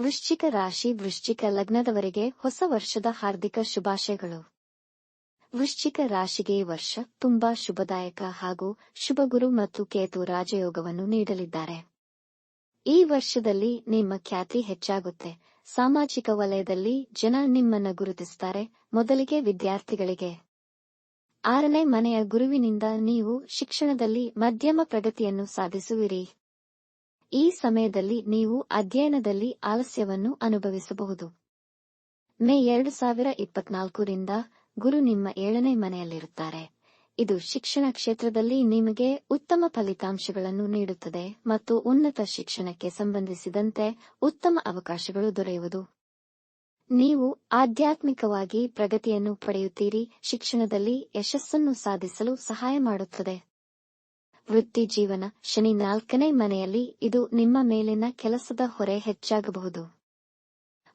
ವೃಶ್ಚಿಕ ರಾಶಿ ವೃಶ್ಚಿಕ ಲಗ್ನದವರಿಗೆ ಹೊಸ ವರ್ಷದ ಹಾರ್ದಿಕ ಶುಭಾಶಯಗಳು. ವೃಶ್ಚಿಕ ರಾಶಿಗೆ ವರ್ಷ ತುಂಬಾ ಶುಭದಾಯಕ ಹಾಗೂ ಶುಭಗುರು ಮತ್ತು ಕೇತು ರಾಜಯೋಗವನ್ನು ನೀಡಲಿದ್ದಾರೆ. ಈ ವರ್ಷದಲ್ಲಿ ನಿಮ್ಮ ಖ್ಯಾತಿ ಹೆಚ್ಚಾಗುತ್ತೆ. ಸಾಮಾಜಿಕ ವಲಯದಲ್ಲಿ ಜನ ನಿಮ್ಮನ್ನು ಗುರುತಿಸುತ್ತಾರೆ ಮೊದಲಿಗೆ ವಿದ್ಯಾರ್ಥಿಗಳಿಗೆ. ಆರನೇ ಮನೆಯ ಗುರುವಿನಿಂದ ನೀವು ಶಿಕ್ಷಣದಲ್ಲಿ ಮಧ್ಯಮ ಪ್ರಗತಿಯನ್ನು ಸಾಧಿಸುವಿರಿ. ಈ ಸಮಯದಲ್ಲಿ ನೀವು ಅಧ್ಯಯನದಲ್ಲಿ ಆಲಸ್ಯವನ್ನು ಅನುಭವಿಸಬಹುದು. ಮೇ ಎರಡು ಸಾವಿರ ಇಪ್ಪತ್ನಾಲ್ಕರಿಂದ ಗುರು ನಿಮ್ಮ ಏಳನೇ ಮನೆಯಲ್ಲಿರುತ್ತಾರೆ. ಇದು ಶಿಕ್ಷಣ ಕ್ಷೇತ್ರದಲ್ಲಿ ನಿಮಗೆ ಉತ್ತಮ ಫಲಿತಾಂಶಗಳನ್ನು ನೀಡುತ್ತದೆ ಮತ್ತು ಉನ್ನತ ಶಿಕ್ಷಣಕ್ಕೆ ಸಂಬಂಧಿಸಿದಂತೆ ಉತ್ತಮ ಅವಕಾಶಗಳು ದೊರೆಯುವುದು. ನೀವು ಆಧ್ಯಾತ್ಮಿಕವಾಗಿ ಪ್ರಗತಿಯನ್ನು ಪಡೆಯುತ್ತೀರಿ. ಶಿಕ್ಷಣದಲ್ಲಿ ಯಶಸ್ಸನ್ನು ಸಾಧಿಸಲು ಸಹಾಯ ಮಾಡುತ್ತದೆ. ವೃತ್ತಿ ಜೀವನ, ಶನಿ ನಾಲ್ಕನೇ ಮನೆಯಲ್ಲಿ ಇದು ನಿಮ್ಮ ಮೇಲಿನ ಕೆಲಸದ ಹೊರೆ ಹೆಚ್ಚಾಗಬಹುದು.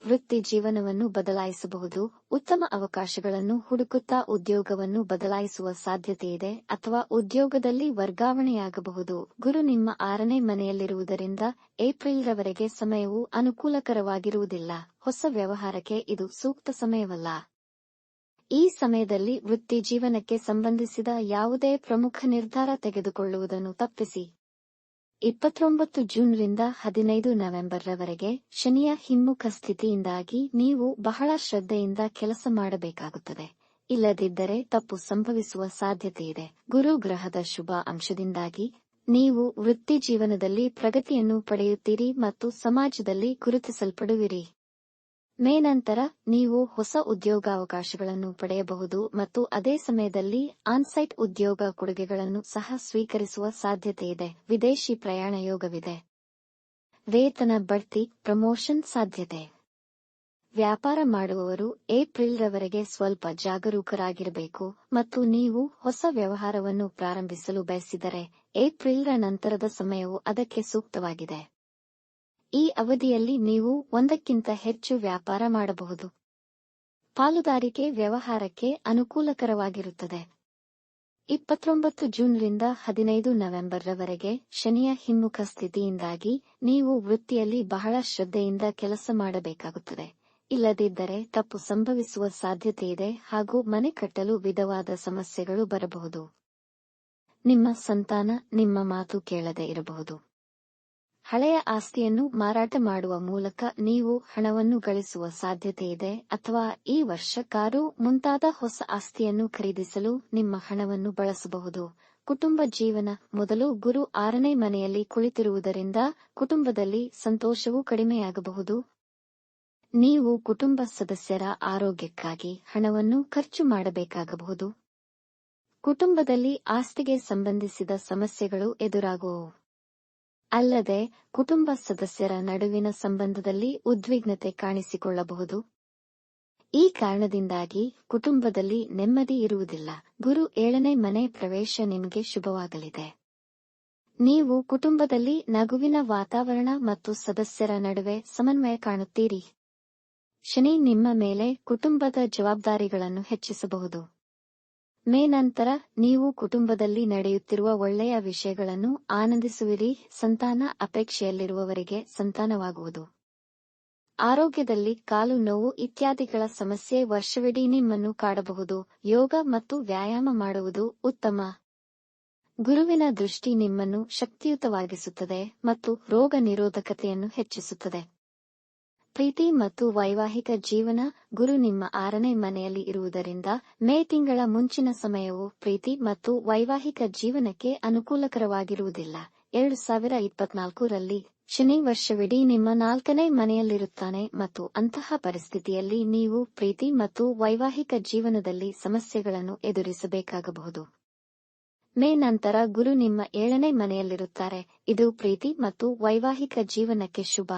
ವೃತ್ತಿ ಜೀವನವನ್ನು ಬದಲಾಯಿಸಬಹುದು, ಉತ್ತಮ ಅವಕಾಶಗಳನ್ನು ಹುಡುಕುತ್ತಾ ಉದ್ಯೋಗವನ್ನು ಬದಲಾಯಿಸುವ ಸಾಧ್ಯತೆಯಿದೆ ಅಥವಾ ಉದ್ಯೋಗದಲ್ಲಿ ವರ್ಗಾವಣೆಯಾಗಬಹುದು. ಗುರು ನಿಮ್ಮ ಆರನೇ ಮನೆಯಲ್ಲಿರುವುದರಿಂದ ಏಪ್ರಿಲ್ರವರೆಗೆ ಸಮಯವು ಅನುಕೂಲಕರವಾಗಿರುವುದಿಲ್ಲ. ಹೊಸ ವ್ಯವಹಾರಕ್ಕೆ ಇದು ಸೂಕ್ತ ಸಮಯವಲ್ಲ. ಈ ಸಮಯದಲ್ಲಿ ವೃತ್ತಿ ಜೀವನಕ್ಕೆ ಸಂಬಂಧಿಸಿದ ಯಾವುದೇ ಪ್ರಮುಖ ನಿರ್ಧಾರ ತೆಗೆದುಕೊಳ್ಳುವುದನ್ನು ತಪ್ಪಿಸಿ. ಇಪ್ಪತ್ತೊಂಬತ್ತು ಜೂನ್ರಿಂದ ಹದಿನೈದು ನವೆಂಬರ್ರವರೆಗೆ ಶನಿಯ ಹಿಮ್ಮುಖ ಸ್ಥಿತಿಯಿಂದಾಗಿ ನೀವು ಬಹಳ ಶ್ರದ್ಧೆಯಿಂದ ಕೆಲಸ ಮಾಡಬೇಕಾಗುತ್ತದೆ. ಇಲ್ಲದಿದ್ದರೆ ತಪ್ಪು ಸಂಭವಿಸುವ ಸಾಧ್ಯತೆಯಿದೆ ಗುರು ಗ್ರಹದ ಶುಭ ಅಂಶದಿಂದಾಗಿ ನೀವು ವೃತ್ತಿ ಜೀವನದಲ್ಲಿ ಪ್ರಗತಿಯನ್ನು ಪಡೆಯುತ್ತೀರಿ ಮತ್ತು ಸಮಾಜದಲ್ಲಿ ಗುರುತಿಸಲ್ಪಡುವಿರಿ. ಮೇ ನಂತರ ನೀವು ಹೊಸ ಉದ್ಯೋಗಾವಕಾಶಗಳನ್ನು ಪಡೆಯಬಹುದು ಮತ್ತು ಅದೇ ಸಮಯದಲ್ಲಿ ಆನ್ಸೈಟ್ ಉದ್ಯೋಗ ಕೊಡುಗೆಗಳನ್ನು ಸಹ ಸ್ವೀಕರಿಸುವ ಸಾಧ್ಯತೆಯಿದೆ ವಿದೇಶಿ ಪ್ರಯಾಣ ಯೋಗವಿದೆ. ವೇತನ ಬಡ್ತಿ, ಪ್ರಮೋಷನ್ ಸಾಧ್ಯತೆ. ವ್ಯಾಪಾರ ಮಾಡುವವರು ಏಪ್ರಿಲ್ರವರೆಗೆ ಸ್ವಲ್ಪ ಜಾಗರೂಕರಾಗಿರಬೇಕು ಮತ್ತು ನೀವು ಹೊಸ ವ್ಯವಹಾರವನ್ನು ಪ್ರಾರಂಭಿಸಲು ಬಯಸಿದರೆ ಏಪ್ರಿಲ್ರ ನಂತರದ ಸಮಯವು ಅದಕ್ಕೆ ಸೂಕ್ತವಾಗಿದೆ. ಈ ಅವಧಿಯಲ್ಲಿ ನೀವು ಒಂದಕ್ಕಿಂತ ಹೆಚ್ಚು ವ್ಯಾಪಾರ ಮಾಡಬಹುದು. ಪಾಲುದಾರಿಕೆ ವ್ಯವಹಾರಕ್ಕೆ ಅನುಕೂಲಕರವಾಗಿರುತ್ತದೆ. ಇಪ್ಪತ್ತೊಂಬತ್ತು ಜೂನ್ರಿಂದ ಹದಿನೈದು ನವೆಂಬರ್ರವರೆಗೆ ಶನಿಯ ಹಿಮ್ಮುಖ ಸ್ಥಿತಿಯಿಂದಾಗಿ ನೀವು ವೃತ್ತಿಯಲ್ಲಿ ಬಹಳ ಶ್ರದ್ಧೆಯಿಂದ ಕೆಲಸ ಮಾಡಬೇಕಾಗುತ್ತದೆ. ಇಲ್ಲದಿದ್ದರೆ ತಪ್ಪು ಸಂಭವಿಸುವ ಸಾಧ್ಯತೆಯಿದೆ ಹಾಗೂ ಮನೆ ಕಟ್ಟಲು ವಿಧವಾದ ಸಮಸ್ಯೆಗಳು ಬರಬಹುದು. ನಿಮ್ಮ ಸಂತಾನ ನಿಮ್ಮ ಮಾತು ಕೇಳದೆ ಇರಬಹುದು. ಹಳೆಯ ಆಸ್ತಿಯನ್ನು ಮಾರಾಟ ಮಾಡುವ ಮೂಲಕ ನೀವು ಹಣವನ್ನು ಗಳಿಸುವ ಸಾಧ್ಯತೆಯಿದೆ ಅಥವಾ ಈ ವರ್ಷ ಕಾರು ಮುಂತಾದ ಹೊಸ ಆಸ್ತಿಯನ್ನು ಖರೀದಿಸಲು ನಿಮ್ಮ ಹಣವನ್ನು ಬಳಸಬಹುದು. ಕುಟುಂಬ ಜೀವನ ಮೊದಲು ಗುರು ಆರನೇ ಮನೆಯಲ್ಲಿ ಕುಳಿತಿರುವುದರಿಂದ ಕುಟುಂಬದಲ್ಲಿ ಸಂತೋಷವೂ ಕಡಿಮೆಯಾಗಬಹುದು. ನೀವು ಕುಟುಂಬ ಸದಸ್ಯರ ಆರೋಗ್ಯಕ್ಕಾಗಿ ಹಣವನ್ನು ಖರ್ಚು ಮಾಡಬೇಕಾಗಬಹುದು. ಕುಟುಂಬದಲ್ಲಿ ಆಸ್ತಿಗೆ ಸಂಬಂಧಿಸಿದ ಸಮಸ್ಯೆಗಳು ಎದುರಾಗುವವು. ಅಲ್ಲದೆ ಕುಟುಂಬ ಸದಸ್ಯರ ನಡುವಿನ ಸಂಬಂಧದಲ್ಲಿ ಉದ್ವಿಗ್ನತೆ ಕಾಣಿಸಿಕೊಳ್ಳಬಹುದು. ಈ ಕಾರಣದಿಂದಾಗಿ ಕುಟುಂಬದಲ್ಲಿ ನೆಮ್ಮದಿ ಇರುವುದಿಲ್ಲ. ಗುರು ಏಳನೇ ಮನೆ ಪ್ರವೇಶ ನಿಮಗೆ ಶುಭವಾಗಲಿದೆ. ನೀವು ಕುಟುಂಬದಲ್ಲಿ ನಗುವಿನ ವಾತಾವರಣ ಮತ್ತು ಸದಸ್ಯರ ನಡುವೆ ಸಮನ್ವಯ ಕಾಣುತ್ತೀರಿ. ಶನಿ ನಿಮ್ಮ ಮೇಲೆ ಕುಟುಂಬದ ಜವಾಬ್ದಾರಿಗಳನ್ನು ಹೆಚ್ಚಿಸಬಹುದು. ಮೇ ನಂತರ ನೀವು ಕುಟುಂಬದಲ್ಲಿ ನಡೆಯುತ್ತಿರುವ ಒಳ್ಳೆಯ ವಿಷಯಗಳನ್ನು ಆನಂದಿಸುವಿರಿ. ಸಂತಾನ ಅಪೇಕ್ಷೆಯಲ್ಲಿರುವವರಿಗೆ ಸಂತಾನವಾಗುವುದು. ಆರೋಗ್ಯದಲ್ಲಿ ಕಾಲು ನೋವು ಇತ್ಯಾದಿಗಳ ಸಮಸ್ಯೆ ವರ್ಷವಿಡೀ ನಿಮ್ಮನ್ನು ಕಾಡಬಹುದು. ಯೋಗ ಮತ್ತು ವ್ಯಾಯಾಮ ಮಾಡುವುದು ಉತ್ತಮ. ಗುರುವಿನ ದೃಷ್ಟಿ ನಿಮ್ಮನ್ನು ಶಕ್ತಿಯುತವಾಗಿಸುತ್ತದೆ ಮತ್ತು ರೋಗ ನಿರೋಧಕತೆಯನ್ನು ಹೆಚ್ಚಿಸುತ್ತದೆ. ಪ್ರೀತಿ ಮತ್ತು ವೈವಾಹಿಕ ಜೀವನ ಗುರು ನಿಮ್ಮ ಆರನೇ ಮನೆಯಲ್ಲಿ ಇರುವುದರಿಂದ ಮೇ ತಿಂಗಳ ಮುಂಚಿನ ಸಮಯವು ಪ್ರೀತಿ ಮತ್ತು ವೈವಾಹಿಕ ಜೀವನಕ್ಕೆ ಅನುಕೂಲಕರವಾಗಿರುವುದಿಲ್ಲ. ಎರಡು ಸಾವಿರ ಇಪ್ಪತ್ನಾಲ್ಕರಲ್ಲಿ ಶನಿ ವರ್ಷವಿಡೀ ನಿಮ್ಮ ನಾಲ್ಕನೇ ಮನೆಯಲ್ಲಿರುತ್ತಾನೆ ಮತ್ತು ಅಂತಹ ಪರಿಸ್ಥಿತಿಯಲ್ಲಿ ನೀವು ಪ್ರೀತಿ ಮತ್ತು ವೈವಾಹಿಕ ಜೀವನದಲ್ಲಿ ಸಮಸ್ಯೆಗಳನ್ನು ಎದುರಿಸಬೇಕಾಗಬಹುದು. ಮೇ ನಂತರ ಗುರು ನಿಮ್ಮ ಏಳನೇ ಮನೆಯಲ್ಲಿರುತ್ತಾರೆ. ಇದು ಪ್ರೀತಿ ಮತ್ತು ವೈವಾಹಿಕ ಜೀವನಕ್ಕೆ ಶುಭ.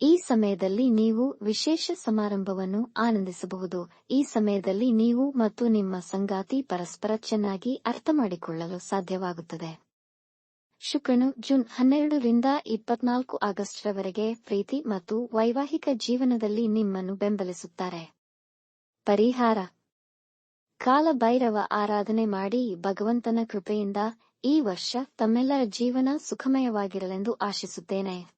ಈ ಸಮಯದಲ್ಲಿ ನೀವು ವಿಶೇಷ ಸಮಾರಂಭವನ್ನು ಆನಂದಿಸಬಹುದು. ಈ ಸಮಯದಲ್ಲಿ ನೀವು ಮತ್ತು ನಿಮ್ಮ ಸಂಗಾತಿ ಪರಸ್ಪರ ಚೆನ್ನಾಗಿ ಅರ್ಥಮಾಡಿಕೊಳ್ಳಲು ಸಾಧ್ಯವಾಗುತ್ತದೆ. ಶುಕ್ರನು ಜೂನ್ ಹನ್ನೆರಡರಿಂದ ಇಪ್ಪತ್ನಾಲ್ಕು ಆಗಸ್ಟ್ರವರೆಗೆ ಪ್ರೀತಿ ಮತ್ತು ವೈವಾಹಿಕ ಜೀವನದಲ್ಲಿ ನಿಮ್ಮನ್ನು ಬೆಂಬಲಿಸುತ್ತಾರೆ. ಪರಿಹಾರ. ಕಾಲಭೈರವ ಆರಾಧನೆ ಮಾಡಿ ಭಗವಂತನ ಕೃಪೆಯಿಂದ ಈ ವರ್ಷ ತಮ್ಮೆಲ್ಲರ ಜೀವನ ಸುಖಮಯವಾಗಿರಲೆಂದು ಆಶಿಸುತ್ತೇನೆ.